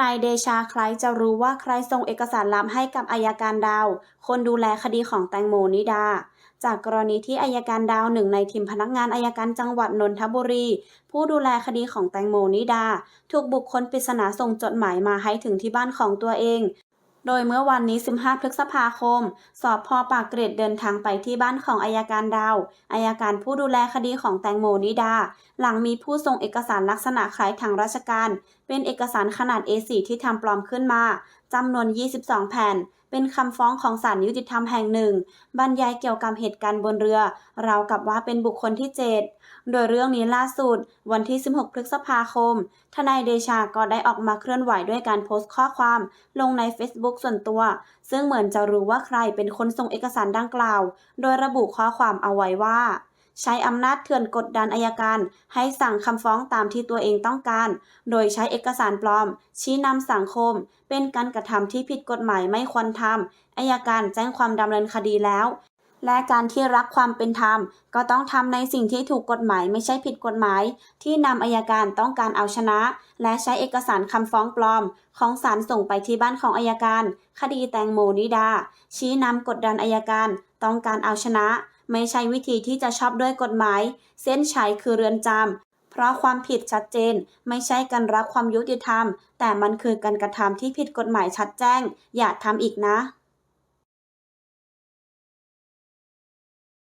นายเดชาใครจะรู้ว่าใครส่งเอกสารลับให้กับอายการดาว คนดูแลคดีของแตงโมนิดา จากกรณีที่อายการดาวหนึ่งในทีมพนักงานอายการจังหวัดนนทบุรี ผู้ดูแลคดีของแตงโมนิดา ถูกบุคคลปริศนาส่งจดหมายมาให้ถึงที่บ้านของตัวเอง โดยเมื่อวันนี้ 15 พฤษภาคม สอบพอปากเกร็ดเดินทางไปที่บ้านของอายการดาวอายการผู้ดูแลคดีของแตงโมนิดา หลังมีผู้ส่งเอกสารลักษณะคล้ายทางราชการ เป็นเอกสารขนาด A4 ที่ทำปลอมขึ้นมา จำนวน 22 แผ่น เป็นคำฟ้องของศาลยุติธรรมแห่งหนึ่ง บรรยายเกี่ยวกับเหตุการณ์บนเรือราวกับว่าเป็นบุคคลที่ 7 โดยเรื่องนี้ล่าสุด วันที่ 16 พฤษภาคม ทนายเดชาก็ได้ออกมาเคลื่อนไหวด้วยการโพสต์ข้อความลงใน Facebook ส่วนตัว ซึ่งเหมือนจะรู้ว่าใครเป็นคนส่งเอกสารดังกล่าว โดยระบุข้อความเอาไว้ว่า ใช้อำนาจเถื่อนกดดันอายการ ให้สั่งคำฟ้องตามที่ตัวเองต้องการ โดยใช้เอกสารปลอม ชี้นำสังคม เป็นการกระทำที่ผิดกฎหมายไม่ควรทำอายการแจ้งความดำเนินคดีแล้ว และการที่รักความเป็นธรรม ก็ต้องทำในสิ่งที่ถูกกฎหมายไม่ใช่ผิดกฎหมาย ที่นำอายการต้องการเอาชนะ และใช้เอกสารคำฟ้องปลอม ของศาลส่งไปที่บ้านของอายการ คดีแตงโมนิดา ชี้นำกดดันอายการ ต้องการเอาชนะ ไม่ใช่วิธีที่จะชอบด้วยกฎหมาย เส้นชัยคือเรือนจำเพราะความผิดชัดเจน ไม่ใช่การรักความยุติธรรม แต่มันคือการกระทำที่ผิดกฎหมายชัดแจ้ง อย่าทำอีกนะ